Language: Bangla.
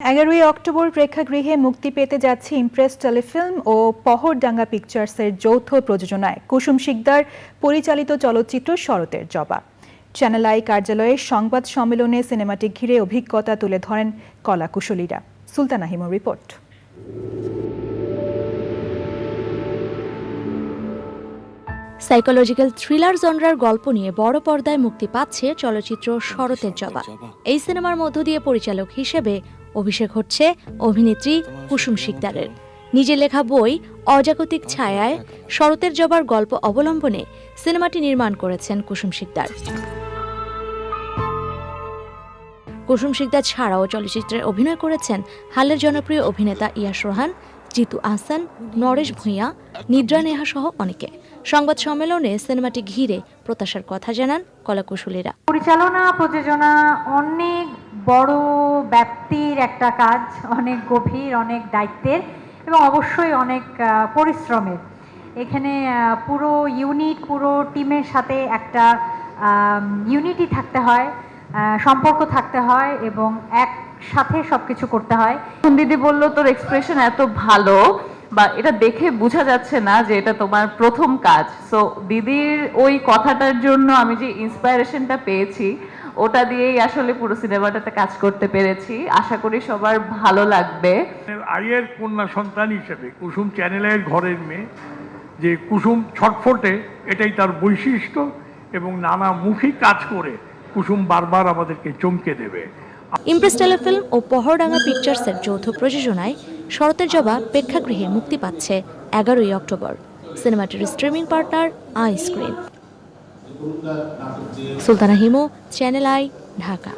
এগারোই অক্টোবর প্রেক্ষাগৃহে মুক্তি পেতে যাচ্ছে ইমপ্রেস টেলিফিল্ম ও পহরডাঙ্গা পিকচার্সের যৌথ প্রযোজনায়। কুসুম শিকদার পরিচালিত চলচ্চিত্র শরতের জবা। চ্যানেল আই কার্যালয়ের সংবাদ সম্মেলনে সিনেমাটি ঘিরে অভিজ্ঞতা তুলে ধরেন কলাকুশলীরা। Sultana Himo report. Psychological thriller জনরার গল্প নিয়ে বড় পর্দায় মুক্তি পাচ্ছে চলচ্চিত্র শরতের জবা এই সিনেমার মধ্য দিয়ে পরিচালক হিসেবে অভিষেক হচ্ছে অভিনেত্রী কুসুম শিকদারের। নিজের লেখা বই অজাগতিক ছায়ায় শরতের জবার গল্প অবলম্বনে সিনেমাটি নির্মাণ করেছেন কুসুম শিকদার। কুসুম শিকদার ছাড়াও চলচ্চিত্রে অভিনয় করেছেন হালের জনপ্রিয় অভিনেতা ইয়াস রোহান জিতু আহসান, নরেশ ভূঁইয়া, নিদ্রা নেহা সহ অনেকে। সংবাদ সম্মেলনে সিনেমাটি ঘিরে প্রত্যাশার কথা জানান কলাকুশলীরা। পরিচালনা, প্রযোজনা অনেক বড় ব্যাপ্তির একটা কাজ, অনেক গভীর, অনেক দায়িত্বের এবং অবশ্যই অনেক পরিশ্রমের। এখানে পুরো ইউনিট, পুরো টিমের সাথে একটা ইউনিটি থাকতে হয় সম্পর্ক থাকতে হয় এবং একসাথে সব কিছু করতে হয়। দিদি বলল, তোর এক্সপ্রেশন এত ভালো বা এটা দেখে বোঝা যাচ্ছে না যে এটা তোমার প্রথম কাজ। সো দিদির ওই কথাটার জন্য আমি যে ইন্সপায়ারেশনটা পেয়েছি, ওটা দিয়েই আসলে পুরো সিনেমাটাতে কাজ করতে পেরেছি। আশা করি সবার ভালো লাগবে। আয়ের কন্যা সন্তান হিসেবে, কুসুম চ্যানেলের ঘরের মেয়ে, যে কুসুম ছটফটে, এটাই তার বৈশিষ্ট্য এবং নানা মুখী কাজ করে কুসুম বারবার আমাদেরকে চমকে দেবে। ইমপ্রেস টেলিফিল্ম ও পহরডাঙ্গা পিকচার্সের যৌথ প্রযোজনায় শরতের জবা প্রেক্ষাগৃহে মুক্তি পাচ্ছে এগারোই অক্টোবর। সিনেমাটির streaming partner I screen Sultana Himo, channel I, Dhaka.